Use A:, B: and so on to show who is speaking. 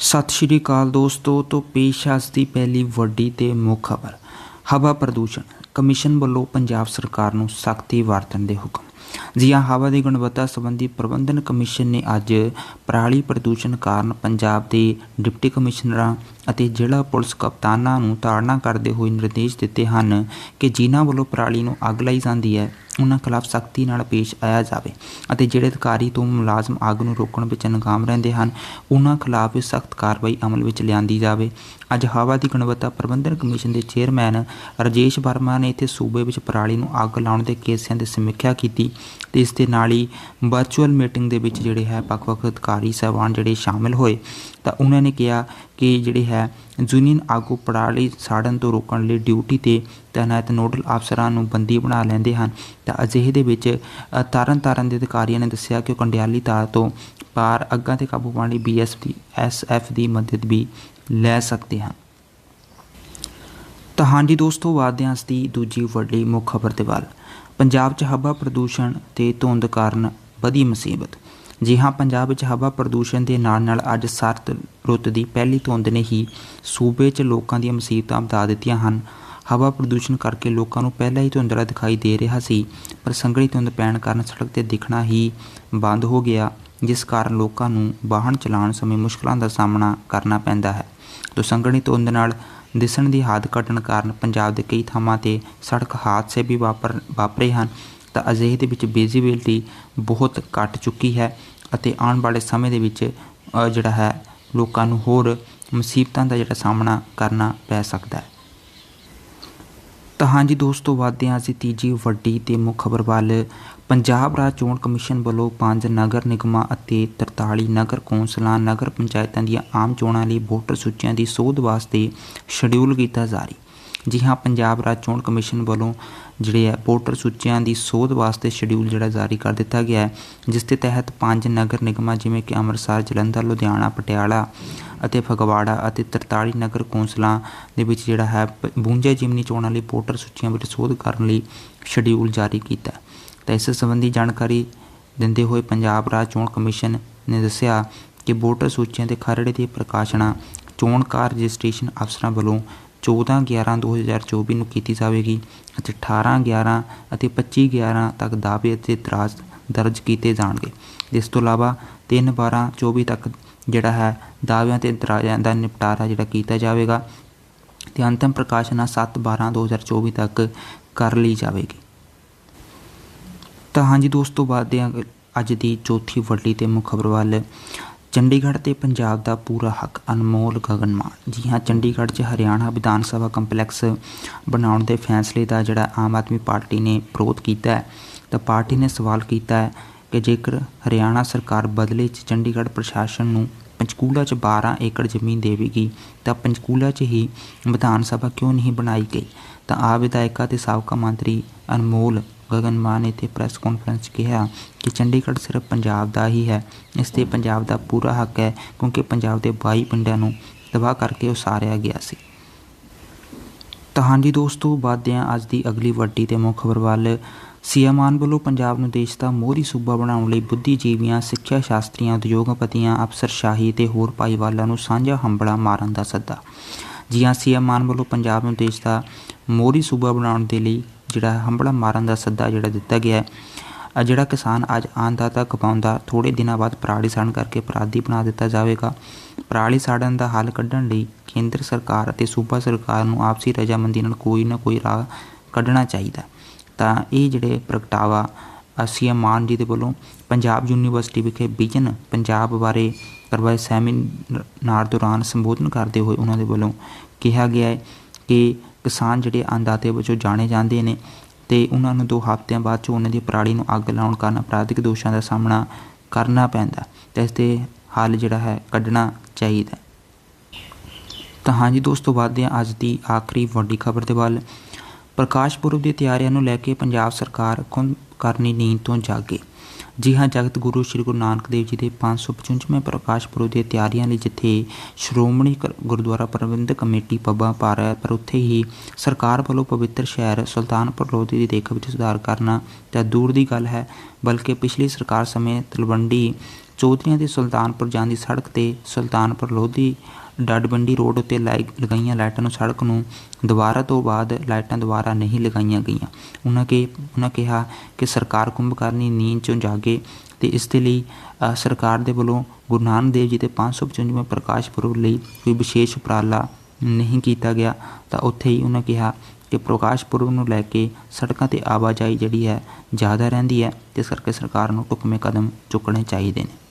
A: ਸਤਿ ਸ਼੍ਰੀ ਅਕਾਲ ਦੋਸਤੋ, ਤੋਂ ਪੇਸ਼ ਹੈ ਅੱਜ ਦੀ ਪਹਿਲੀ ਵੱਡੀ ਤੇ ਮੁੱਖ ਖਬਰ। ਹਵਾ ਪ੍ਰਦੂਸ਼ਣ। ਕਮਿਸ਼ਨ ਵੱਲੋਂ ਪੰਜਾਬ ਸਰਕਾਰ ਨੂੰ ਸਖਤੀ ਵਰਤਣ ਦੇ ਹੁਕਮ। ਜੀ ਹਾਂ ਹਵਾ ਦੀ ਗੁਣਵੱਤਾ ਸੰਬੰਧੀ ਪ੍ਰਬੰਧਨ ਕਮਿਸ਼ਨ ਨੇ ਅੱਜ ਪਰਾਲੀ ਪ੍ਰਦੂਸ਼ਣ ਕਾਰਨ ਪੰਜਾਬ ਦੇ ਡਿਪਟੀ ਕਮਿਸ਼ਨਰਾਂ ਅਤੇ ਜ਼ਿਲ੍ਹਾ ਪੁਲਿਸ ਕਪਤਾਨਾਂ ਨੂੰ ਤਾੜਨਾ ਕਰਦੇ ਹੋਏ ਨਿਰਦੇਸ਼ ਦਿੱਤੇ ਹਨ ਕਿ ਜਿਨ੍ਹਾਂ ਵੱਲੋਂ ਪਰਾਲੀ ਨੂੰ ਅੱਗ ਲਾਈ ਜਾਂਦੀ ਹੈ ਉਹਨਾਂ ਖਿਲਾਫ ਸਖਤੀ ਨਾਲ ਪੇਸ਼ ਆਇਆ ਜਾਵੇ ਅਤੇ ਜਿਹੜੇ ਅਧਿਕਾਰੀ ਤੋਂ ਮੁਲਾਜ਼ਮ ਅੱਗ ਨੂੰ ਰੋਕਣ ਵਿੱਚ ਨਾਕਾਮ ਰਹਿੰਦੇ ਹਨ ਉਹਨਾਂ ਖਿਲਾਫ ਵੀ ਸਖਤ ਕਾਰਵਾਈ ਅਮਲ ਵਿੱਚ ਲਿਆਂਦੀ ਜਾਵੇ। ਅੱਜ ਹਵਾ ਦੀ ਗੁਣਵੱਤਾ ਪ੍ਰਬੰਧਨ ਕਮਿਸ਼ਨ ਦੇ ਚੇਅਰਮੈਨ ਰਜੇਸ਼ ਵਰਮਾ ਨੇ ਇੱਥੇ ਸੂਬੇ ਵਿੱਚ ਪਰਾਲੀ ਨੂੰ ਅੱਗ ਲਾਉਣ ਦੇ ਕੇਸਾਂ ਦੀ ਸਮੀਖਿਆ ਕੀਤੀ। ਤੇ ਇਸ ਦੇ ਨਾਲ ਹੀ ਵਰਚੁਅਲ ਮੀਟਿੰਗ ਦੇ ਵਿੱਚ ਜਿਹੜੇ ਹੈ ਵੱਖ-ਵੱਖ ਅਧਿਕਾਰੀ, ਸਾਹਿਬਾਨ ਜਿਹੜੇ ਸ਼ਾਮਿਲ ਹੋਏ, ਤਾਂ ਉਹਨਾਂ ਨੇ ਕਿਹਾ ਕਿ ਜਿਹੜੇ ਹੈ ਯੂਨੀਅਨ ਆਗੂ ਪੜਾਲੀ ਸਾੜਨ ਤੋਂ ਰੋਕਣ ਲਈ ਡਿਊਟੀ ਤੇ ਤੈਨਾਤ ਨੋਡਲ ਅਫਸਰਾਂ ਨੂੰ ਬੰਦੀ ਬਣਾ ਲੈਂਦੇ ਹਨ। ਤਾਂ ਅਜਿਹੇ ਦੇ ਵਿੱਚ ਤਾਰਨ ਤਾਰਨ ਦੇ ਅਧਿਕਾਰੀਆਂ ਨੇ ਦੱਸਿਆ ਕਿ ਉਹ ਕੰਡਿਆਲੀ ਤਾਰ ਤੋਂ ਪਾਰ ਅੱਗਾਂ ਤੇ ਕਾਬੂ ਪਾਉਣ ਲਈ ਬੀਐਸ ਦੀ ਐਸਐਫ ਦੀ ਮਦਦ ਵੀ ਲੈ ਸਕਦੇ ਹਨ। ਤਾਂ ਹਾਂਜੀ ਦੋਸਤੋ ਵਾਦਦੇ ਹਾਂ ਅੱਜ ਦੀ ਦੂਜੀ ਵੱਡੀ ਮੁੱਖ ਖਬਰ ਦੇ ਵੱਲ। ਪੰਜਾਬ 'ਚ ਹਵਾ ਪ੍ਰਦੂਸ਼ਣ ਤੇ ਧੁੰਦ ਕਾਰਨ ਵਧੀ ਮੁਸੀਬਤ। ਜੀ ਹਾਂ, ਪੰਜਾਬ ਵਿੱਚ ਹਵਾ ਪ੍ਰਦੂਸ਼ਣ ਦੇ ਨਾਲ ਨਾਲ ਅੱਜ ਸਰਦ ਰੁੱਤ ਦੀ ਪਹਿਲੀ ਧੁੰਦ ਨੇ ਹੀ ਸੂਬੇ 'ਚ ਲੋਕਾਂ ਦੀਆਂ ਮੁਸੀਬਤਾਂ ਵਧਾ ਦਿੱਤੀਆਂ ਹਨ। ਹਵਾ ਪ੍ਰਦੂਸ਼ਣ ਕਰਕੇ ਲੋਕਾਂ ਨੂੰ ਪਹਿਲਾਂ ਹੀ ਧੁੰਦਲਾ ਦਿਖਾਈ ਦੇ ਰਿਹਾ ਸੀ, ਪਰ ਸੰਘਣੀ ਧੁੰਦ ਪੈਣ ਕਾਰਨ ਸੜਕ ਤੇ ਦਿਖਣਾ ਹੀ ਬੰਦ ਹੋ ਗਿਆ, ਜਿਸ ਕਾਰਨ ਲੋਕਾਂ ਨੂੰ ਵਾਹਨ ਚਲਾਉਣ ਸਮੇਂ ਮੁਸ਼ਕਲਾਂ ਦਾ ਸਾਹਮਣਾ ਕਰਨਾ ਪੈਂਦਾ ਹੈ। ਤੋਂ ਸੰਘਣੀ ਧੁੰਦ ਨਾਲ ਦਿਸਣ ਦੀ ਹਾਦ ਘਟਣ ਕਾਰਨ ਪੰਜਾਬ ਦੇ ਕਈ ਥਾਵਾਂ ਤੇ ਸੜਕ ਹਾਦਸੇ ਵੀ ਵਾਪਰ, ਵਾਪਰੇ ਹਨ। ਤਾਂ ਅਜਿਹੇ ਦੇ ਵਿੱਚ ਵਿਜ਼ਿਬਿਲਟੀ ਬਹੁਤ ਘਟ ਚੁੱਕੀ ਹੈ ਅਤੇ ਆਉਣ ਵਾਲੇ ਸਮੇਂ ਦੇ ਵਿੱਚ ਜਿਹੜਾ ਹੈ, ਲੋਕਾਂ ਨੂੰ ਹੋਰ ਮੁਸੀਬਤਾਂ ਦਾ ਜਿਹੜਾ ਸਾਹਮਣਾ ਕਰਨਾ ਪੈ ਸਕਦਾ ਹੈ। ਤਾਂ ਹਾਂਜੀ ਦੋਸਤੋ ਵਾਦਦੇ ਹਾਂ ਅਸੀਂ ਤੀਜੀ ਵੱਡੀ ਤੇ ਮੁੱਖ ਖਬਰ ਵੱਲ ਪੰਜਾਬ ਰਾਜ ਚੋਣ ਕਮਿਸ਼ਨ ਵੱਲੋਂ ਪੰਜ ਨਗਰ ਨਿਗਮਾਂ ਅਤੇ 43 ਨਗਰ ਕੌਂਸਲਾਂ, ਨਗਰ ਪੰਚਾਇਤਾਂ ਦੀਆਂ ਆਮ ਚੋਣਾਂ ਲਈ ਵੋਟਰ ਸੂਚੀਆਂ ਦੀ ਸੋਧ ਵਾਸਤੇ ਸ਼ਡਿਊਲ ਕੀਤਾ ਜਾਰੀ। ਜੀ ਹਾਂ, ਪੰਜਾਬ ਰਾਜ ਚੋਣ ਕਮਿਸ਼ਨ ਵੱਲੋਂ ਜਿਹੜੇ ਹੈ ਵੋਟਰ ਸੂਚੀਆਂ ਦੀ ਸੋਧ ਵਾਸਤੇ ਸ਼ਡਿਊਲ ਜਿਹੜਾ ਜਾਰੀ ਕਰ ਦਿੱਤਾ ਗਿਆ ਹੈ, ਜਿਸ ਦੇ ਤਹਿਤ ਪੰਜ ਨਗਰ ਨਿਗਮਾਂ ਜਿਵੇਂ ਕਿ ਅੰਮ੍ਰਿਤਸਰ, ਜਲੰਧਰ, ਲੁਧਿਆਣਾ, ਪਟਿਆਲਾ ਅਤੇ ਫਗਵਾੜਾ ਅਤੇ 43 ਨਗਰ ਕੌਂਸਲਾਂ ਦੇ ਵਿੱਚ ਜਿਹੜਾ ਹੈ ਪ- ਬੂੰਝੇ ਜਿਮਨੀ ਚੋਣਾਂ ਲਈ ਵੋਟਰ ਸੂਚੀਆਂ ਵਿੱਚ ਸੋਧ ਕਰਨ ਲਈ ਸ਼ਡਿਊਲ ਜਾਰੀ ਕੀਤਾ ਤਾਂ ਇਸ ਸੰਬੰਧੀ ਜਾਣਕਾਰੀ ਦਿੰਦੇ ਹੋਏ ਪੰਜਾਬ ਰਾਜ ਚੋਣ ਕਮਿਸ਼ਨ ਨੇ ਦੱਸਿਆ ਕਿ ਵੋਟਰ ਸੂਚੀਆਂ ਦੇ ਖਰੜੇ ਦੀ ਪ੍ਰਕਾਸ਼ਨਾ, ਚੋਣ ਕਾਰ ਰਜਿਸਟ੍ਰੇਸ਼ਨ ਅਫਸਰਾਂ ਵੱਲੋਂ 14 11 2024 ਨੂੰ ਕੀਤੀ ਜਾਵੇਗੀ ਅਤੇ 18 11 ਅਤੇ 25 11 ਤੱਕ ਦਾਅਵੇ ਅਤੇ ਇਤਰਾਜ਼ ਦਰਜ ਕੀਤੇ ਜਾਣਗੇ। ਇਸ ਤੋਂ ਇਲਾਵਾ 3 12 24 ਤੱਕ ਜਿਹੜਾ ਹੈ ਦਾਅਵਿਆਂ ਤੇ ਇਤਰਾਜ਼ਾਂ ਦਾ ਨਿਪਟਾਰਾ ਜਿਹੜਾ ਕੀਤਾ ਜਾਵੇਗਾ ਤੇ ਅੰਤਿਮ ਪ੍ਰਕਾਸ਼ਨਾ 7 12 2024 ਤੱਕ ਕਰ ਲਈ ਜਾਵੇਗੀ। ਤਾਂ ਹਾਂਜੀ ਦੋਸਤੋ ਬਾਅਦ ਹਾਂ ਅੱਜ ਦੀ ਚੌਥੀ ਵੱਡੀ ਤੇ ਮੁੱਖ ਖਬਰ ਵੱਲ ਚੰਡੀਗੜ੍ਹ ਤੇ ਪੰਜਾਬ ਦਾ ਪੂਰਾ ਹੱਕ ਅਨਮੋਲ ਗਗਨਮਾਨ। ਜੀ ਹਾਂ, ਚੰਡੀਗੜ੍ਹ 'ਚ ਹਰਿਆਣਾ ਵਿਧਾਨ ਸਭਾ ਕੰਪਲੈਕਸ ਬਣਾਉਣ ਦੇ ਫੈਸਲੇ ਦਾ ਜਿਹੜਾ ਆਮ ਆਦਮੀ ਪਾਰਟੀ ਨੇ ਵਿਰੋਧ ਕੀਤਾ ਹੈ, ਤਾਂ ਪਾਰਟੀ ਨੇ ਸਵਾਲ ਕੀਤਾ ਹੈ ਕਿ ਜੇਕਰ ਹਰਿਆਣਾ ਸਰਕਾਰ ਬਦਲੇ 'ਚ ਚੰਡੀਗੜ੍ਹ ਪ੍ਰਸ਼ਾਸਨ ਨੂੰ ਪੰਚਕੂਲਾ 'ਚ 12 ਏਕੜ ਜ਼ਮੀਨ ਦੇਵੇਗੀ ਤਾਂ ਪੰਚਕੂਲਾ 'ਚ ਹੀ ਵਿਧਾਨ ਸਭਾ ਕਿਉਂ ਨਹੀਂ ਬਣਾਈ ਗਈ? ਤਾਂ ਆ ਵਿਧਾਇਕਾ ਤੇ ਸਾਬਕਾ ਮੰਤਰੀ ਅਨਮੋਲ ਗਗਨ ਮਾਨ ਨੇ ਤੇ ਪ੍ਰੈਸ ਕਾਨਫਰੰਸ 'ਚ ਕਿਹਾ ਕਿ ਚੰਡੀਗੜ੍ਹ ਸਿਰਫ ਪੰਜਾਬ ਦਾ ਹੀ ਹੈ। ਇਸ ਤੇ ਪੰਜਾਬ ਦਾ ਪੂਰਾ ਹੱਕ ਹੈ, ਕਿਉਂਕਿ ਪੰਜਾਬ ਦੇ 22 ਪਿੰਡਾਂ ਨੂੰ ਤਬਾਹ ਕਰਕੇ ਉਸਾਰਿਆ ਗਿਆ ਸੀ। ਤਾਂ ਹਾਂਜੀ ਦੋਸਤੋ ਵਾਧਦੇ ਹਾਂ ਅੱਜ ਦੀ ਅਗਲੀ ਵੱਡੀ ਤੇ ਮੁੱਖ ਖਬਰ ਵੱਲ ਸੀਐਮ ਮਾਨ ਵੱਲੋਂ ਪੰਜਾਬ ਨੂੰ ਦੇਸ਼ ਦਾ ਮੋਹਰੀ ਸੂਬਾ ਬਣਾਉਣ ਲਈ ਬੁੱਧੀਜੀਵੀਆਂ ਸਿੱਖਿਆ ਸ਼ਾਸਤਰੀਆਂ ਉਦਯੋਗਪਤੀਆਂ ਅਫਸਰਸ਼ਾਹੀ ਤੇ ਹੋਰ ਭਾਈਵਾਲਾਂ ਨੂੰ ਸਾਂਝਾ ਹੰਬੜਾ ਮਾਰਨ ਦਾ ਸੱਦਾ। ਜੀ ਹਾਂ ਸੀਐਮ ਮਾਨ ਵੱਲੋਂ ਪੰਜਾਬ ਨੂੰ ਦੇਸ਼ ਦਾ ਮੋਹਰੀ ਸੂਬਾ ਬਣਾਉਣ ਦੇ ਲਈ ਜਿਹੜਾ ਹੈ ਹੰਬੜਾ ਮਾਰਨ ਦਾ ਸੱਦਾ ਜਿਹੜਾ ਦਿੱਤਾ ਗਿਆ ਹੈ ਜਿਹੜਾ ਕਿਸਾਨ ਅੱਜ ਆਂਦਾ ਤਾਂ ਕਪਾਉਂਦਾ ਥੋੜੇ ਦਿਨਾਂ ਬਾਅਦ ਪਰਾਲੀ ਸਾੜਨ ਕਰਕੇ ਅਪਰਾਧੀ ਬਣਾ ਦਿੱਤਾ ਜਾਵੇਗਾ। ਪਰਾਲੀ ਸਾੜਨ ਦਾ ਹੱਲ ਕੱਢਣ ਲਈ ਕੇਂਦਰ ਸਰਕਾਰ ਅਤੇ ਸੂਬਾ ਸਰਕਾਰ ਨੂੰ ਆਪਸੀ ਰਜਾਮੰਦੀ ਨਾਲ ਕੋਈ ਨਾ ਕੋਈ ਰਾਹ ਕੱਢਣਾ ਚਾਹੀਦਾ ਤਾਂ ਇਹ ਜਿਹੜੇ ਪ੍ਰਗਟਾਵਾ ਸੀਐਮ ਮਾਨ ਜੀ ਦੇ ਵੱਲੋਂ ਪੰਜਾਬ ਯੂਨੀਵਰਸਿਟੀ ਵਿਖੇ ਵਿਜਨ ਪੰਜਾਬ ਬਾਰੇ ਕਰਵਾਏ ਸੈਮੀਨਾਰ ਦੌਰਾਨ ਸੰਬੋਧਨ ਕਰਦੇ ਹੋਏ ਉਹਨਾਂ ਦੇ ਵੱਲੋਂ ਕਿਹਾ ਗਿਆ ਹੈ ਕਿ ਕਿਸਾਨ ਜਿਹੜੇ ਅੰਦਾਤੇ ਵਜੋਂ ਜਾਣੇ ਜਾਂਦੇ ਨੇ ਤੇ ਉਹਨਾਂ ਨੂੰ ਦੋ ਹਫ਼ਤਿਆਂ ਬਾਅਦ ਝੋਨੇ ਦੀ ਪਰਾਲੀ ਨੂੰ ਅੱਗ ਲਾਉਣ ਕਾਰਨ ਅਪਰਾਧਿਕ ਦੋਸ਼ਾਂ ਦਾ ਸਾਹਮਣਾ ਕਰਨਾ ਪੈਂਦਾ ਤੇ ਇਸ ਤੇ ਹੱਲ ਜਿਹੜਾ ਹੈ ਕੱਢਣਾ ਚਾਹੀਦਾ ਤਾਂ ਹਾਂਜੀ, ਦੋਸਤੋ, ਵਾਧਦੇ ਹਾਂ ਅੱਜ ਦੀ ਆਖਰੀ ਵੱਡੀ ਖਬਰ ਦੇ ਵੱਲ। ਪ੍ਰਕਾਸ਼ ਪੁਰਬ ਦੀ ਤਿਆਰੀਆਂ ਨੂੰ ਲੈ ਕੇ ਪੰਜਾਬ ਸਰਕਾਰ ਖੁੰਦ ਕਰਨੀ ਨੀਂਦ ਤੋਂ ਜਾਗੇ। ਜੀ ਹਾਂ ਜਗਤ ਗੁਰੂ ਸ੍ਰੀ ਗੁਰੂ ਨਾਨਕ ਦੇਵ ਜੀ ਦੇ 555ਵੇਂ ਪ੍ਰਕਾਸ਼ ਪੁਰਬ ਦੀਆਂ ਤਿਆਰੀਆਂ ਲਈ ਜਿੱਥੇ ਸ਼੍ਰੋਮਣੀ ਕ- ਗੁਰਦੁਆਰਾ ਪ੍ਰਬੰਧਕ ਕਮੇਟੀ ਪੱਬਾਂ ਪਾਰ ਹੈ, ਪਰ ਉੱਥੇ ਹੀ ਸਰਕਾਰ ਵੱਲੋਂ ਪਵਿੱਤਰ ਸ਼ਹਿਰ ਸੁਲਤਾਨਪੁਰ ਲੋਧੀ ਦੀ ਦੇਖ ਵਿੱਚ ਸੁਧਾਰ ਕਰਨਾ ਤਾਂ ਦੂਰ ਦੀ ਗੱਲ ਹੈ ਬਲਕਿ ਪਿਛਲੀ ਸਰਕਾਰ ਸਮੇਂ ਤਲਵੰਡੀ ਚੌਧਰੀਆਂ ਦੇ ਸੁਲਤਾਨਪੁਰ ਜਾਣ ਦੀ ਸੜਕ ਤੇ ਸੁਲਤਾਨਪੁਰ ਲੋਧੀ ਡੱਡਬੰਡੀ ਰੋਡ ਉੱਤੇ ਲਾਈ ਲਗਾਈਆਂ ਲਾਈਟਾਂ ਨੂੰ ਸੜਕ ਨੂੰ ਦੁਬਾਰਾ ਤੋਂ ਬਾਅਦ ਲਾਈਟਾਂ ਦੁਬਾਰਾ ਨਹੀਂ ਲਗਾਈਆਂ ਗਈਆਂ। ਉਹਨਾਂ ਕਿ ਉਹਨਾਂ ਕਿਹਾ ਕਿ ਸਰਕਾਰ ਕੁੰਭਕਰਨੀ ਨੀਂਦ ਚੋਂ ਜਾਗੇ ਤੇ ਇਸ ਦੇ ਲਈ ਸਰਕਾਰ ਦੇ ਵੱਲੋਂ ਗੁਰੂ ਨਾਨਕ ਦੇਵ ਜੀ ਦੇ 555ਵੇਂ ਪ੍ਰਕਾਸ਼ ਪੁਰਬ ਲਈ ਕੋਈ ਵਿਸ਼ੇਸ਼ ਉਪਰਾਲਾ ਨਹੀਂ ਕੀਤਾ ਗਿਆ। ਤਾਂ ਉੱਥੇ ਹੀ ਉਹਨਾਂ ਕਿਹਾ ਕਿ ਪ੍ਰਕਾਸ਼ ਪੁਰਬ ਨੂੰ ਲੈ ਕੇ ਸੜਕਾਂ ਤੇ ਆਵਾਜਾਈ ਜਿਹੜੀ ਹੈ ਜ਼ਿਆਦਾ ਰਹਿੰਦੀ ਹੈ, ਤੇ ਇਸ ਕਰਕੇ ਸਰਕਾਰ ਨੂੰ ਢੁਕਵੇਂ ਕਦਮ ਚੁੱਕਣੇ ਚਾਹੀਦੇ ਨੇ।